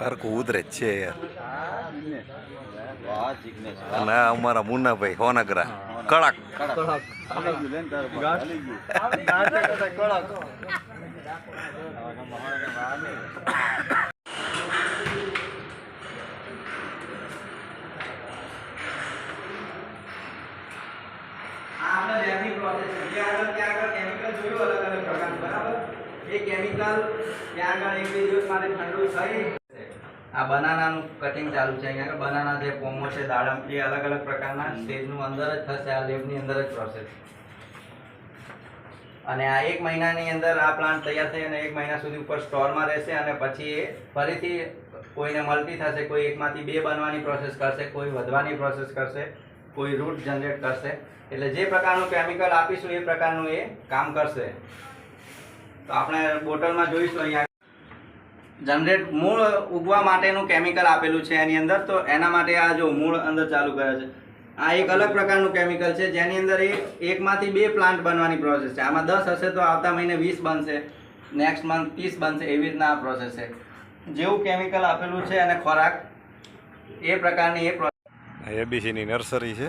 હરકું ઉતરે જ છે યાર. અને અમારા મુન્નાભાઈ હોનગરા કડક કડક. પ્રોસેસ છે જે આગળ ત્યાં આગળ કેમિકલ જોયું અલગ અલગ પ્રકારનું બરાબર? એ કેમિકલ ત્યાં આગળ એક બે દિવસ માટે ઠંડુ થઈ. આ બનાનાનું કટિંગ ચાલુ છે અહીંયા બનાના છે પોમો છે દાડમ એ અલગ અલગ પ્રકારના સ્ટેજનું અંદર જ થશે. આ લેબની અંદર જ પ્રોસેસ અને આ એક મહિનાની અંદર આ પ્લાન્ટ તૈયાર થઈ અને એક મહિના સુધી ઉપર સ્ટોરમાં રહેશે અને પછી એ ફરીથી કોઈને મલ્ટી થશે કોઈ એકમાંથી બે બનવાની પ્રોસેસ કરશે કોઈ વધવાની પ્રોસેસ કરશે. કોઈ રૂટ જનરેટ કરશે. એટલે જે પ્રકારનું કેમિકલ આપીશું, એ પ્રકારનું એ કામ કરશે. તો આપણે બોટલમાં જોઈશું અહીંયા. જનરેટ મૂળ ઉગવા માટેનું કેમિકલ આપેલું છે એની અંદર. તો એના માટે આ જો મૂળ અંદર ચાલુ કરે છે. આ એક અલગ પ્રકારનું કેમિકલ છે, જેની અંદર એકમાંથી બે પ્લાન્ટ બનવાની પ્રોસેસ છે. આમાં દસ હશે તો આવતા મહિને વીસ બનશે. નેક્સ્ટ મંથ ત્રીસ બનશે. એવી રીતના આ પ્રોસેસ છે. જેવું કેમિકલ આપેલું છે અને ખોરાક, એ પ્રકારની એ એબીસીની નર્સરી છે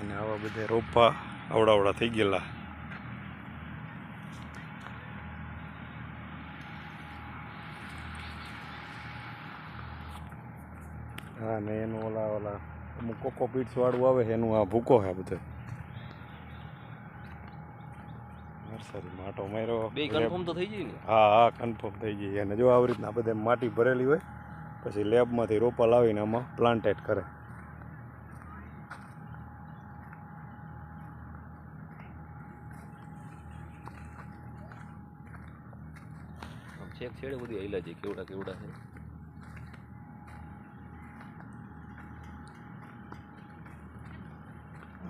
અને આવા બધા રોપા અવડાવડા થઈ ગયેલા. હા ને એનું ઓલા ઓલા અમુક કોકો પીટ્સ વાળું આવે એનું આ ભૂકો હે બધે. નર્સરી માટો માર્યો. બે કન્ફર્મ તો થઈ ને? હા હા કન્ફર્મ થઈ ગઈ. અને જો આવી રીતના બધે માટી ભરેલી હોય પછી લેબમાંથી રોપા લાવીને આમાં પ્લાન્ટેડ કરે. છેક છેડે બધી આવેલા છે કેવડા કેવડા છે.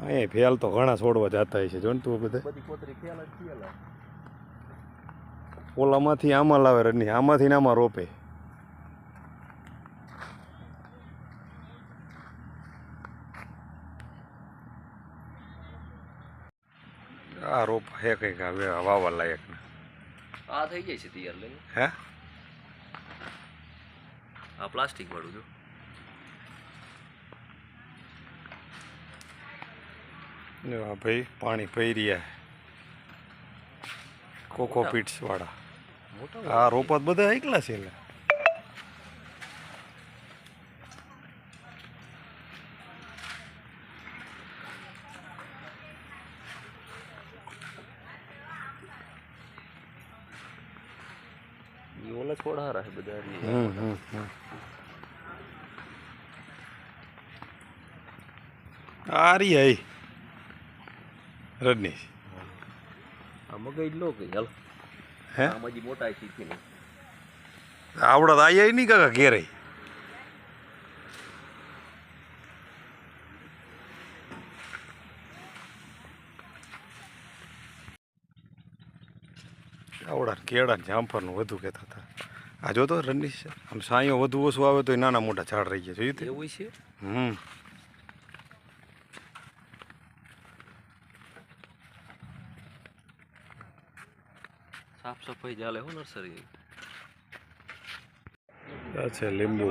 અહીંયા ફેલ તો ઘણા છોડવા જતા હોય છે જો ને તું બધે. ઓલામાંથી આમાં લાવે રની આમાંથી ને આમાં રોપે. આ રોપ હે કંઈક હવે વાવવા લાયક આ થઈ જાય છે તૈયાર લઈને. હે? આ પ્લાસ્ટિક વાળું જો. ને ભાઈ પાણી પી રહ્યા કોકોપીટ્સ વાળા. આ રોપા તો બધા એકલા છે એટલે ઓલા છોડ હારા છે બધા હજી. હમ હમ હમ. આ રહી આઈ. રજની આ મગજ લો કે હાલ. હે? આમાં મોટા શીખી આવડત આઈ નહીં કાકા ઘેરે આવડા કેળા ને જામફળનું વધુ કહેતા હતા. આ જોતો રનીશ આમ સાંયો વધુ ઓછું આવે તો નાના મોટા ઝાડ રહી ગયા જોયું તે? એવું છે? હમ. સાફ સફાઈ ચાલે હો નર્સરી. આ છે લીંબુ.